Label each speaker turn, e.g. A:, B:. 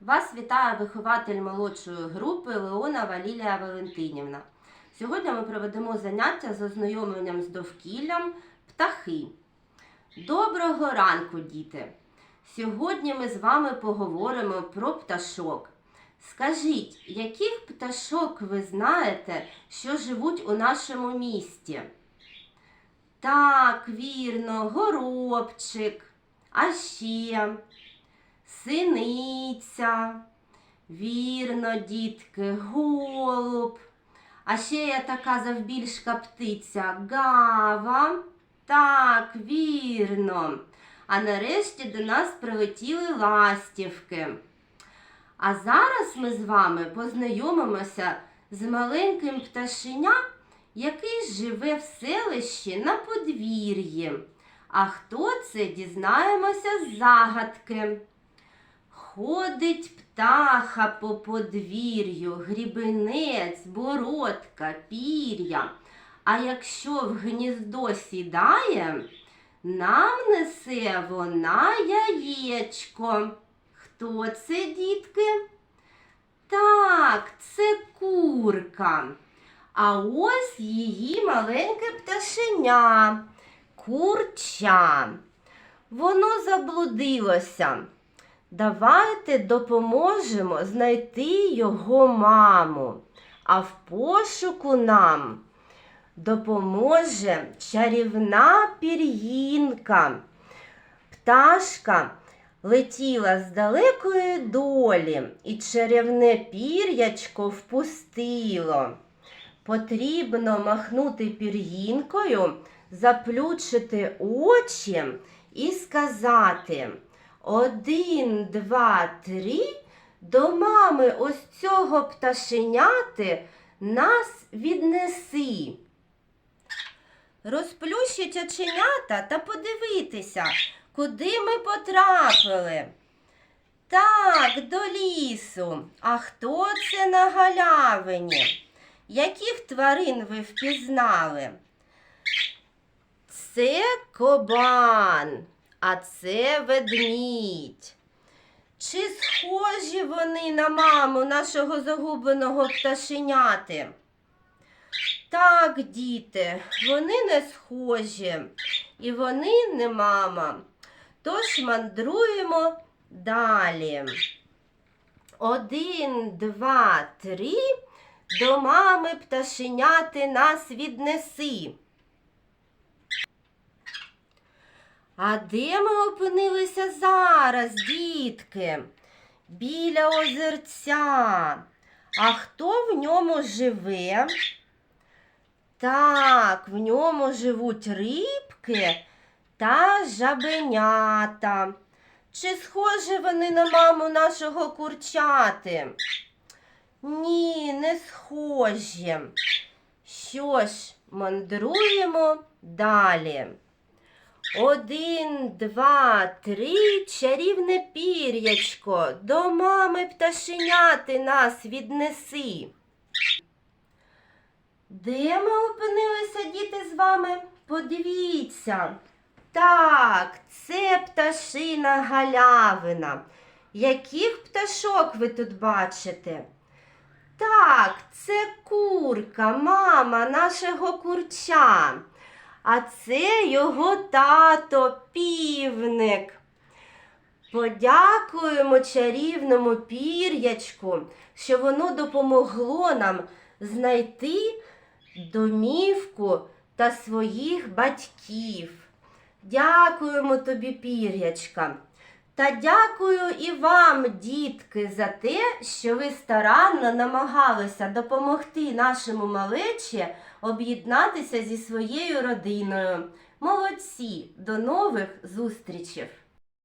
A: Вас вітає вихователь молодшої групи Леона Валілія Валентинівна. Сьогодні ми проведемо заняття з ознайомленням з довкіллям птахи. Доброго ранку, діти! Сьогодні ми з вами поговоримо про пташок. Скажіть, яких пташок ви знаєте, що живуть у нашому місті? Так, вірно, горобчик, а ще синиця. Вірно, дітки, голуб. А ще є така завбільшка птиця гава. Так, вірно. А нарешті до нас прилетіли ластівки. А зараз ми з вами познайомимося з маленьким пташеням, який живе в селищі на подвір'ї. А хто це дізнаємося з загадки. Ходить птаха по подвір'ю, грібенець, бородка, пір'я. А якщо в гніздо сідає, нам несе вона яєчко. Хто це, дітки? Так, це курка. А ось її маленьке пташеня, курча. Воно заблудилося. Давайте допоможемо знайти його маму, а в пошуку нам допоможе чарівна пір'їнка. Пташка летіла з далекої долі, і чарівне пір'ячко впустило. Потрібно махнути пір'їнкою, заплющити очі і сказати один, два, три. До мами ось цього пташеняти нас віднеси. Розплющить оченята та подивитися, куди ми потрапили. Так, до лісу. А хто це на галявині? Яких тварин ви впізнали? Це кобан, а це ведмідь. Чи схожі вони на маму нашого загубленого пташеняти? Так, діти, вони не схожі, і вони не мама. Тож мандруємо далі. Один, два, три. До мами пташеняти нас віднеси. А де ми опинилися зараз, дітки? Біля озерця. А хто в ньому живе? Так, в ньому живуть рибки та жабенята. Чи схожі вони на маму нашого курчати? Ні, не схожі. Що ж, мандруємо далі. Один, два, три, чарівне пір'ячко, до мами пташеняти нас віднеси. Де ми опинилися, діти, з вами? Подивіться. Так, це пташина галявина. Яких пташок ви тут бачите? Так, це курка, мама нашого курча. А це його тато півник. Подякуємо чарівному пір'ячку, що воно допомогло нам знайти домівку та своїх батьків. Дякуємо тобі, пір'ячка. Та дякую і вам, дітки, за те, що ви старанно намагалися допомогти нашому малечі об'єднатися зі своєю родиною. Молодці! До нових зустрічей!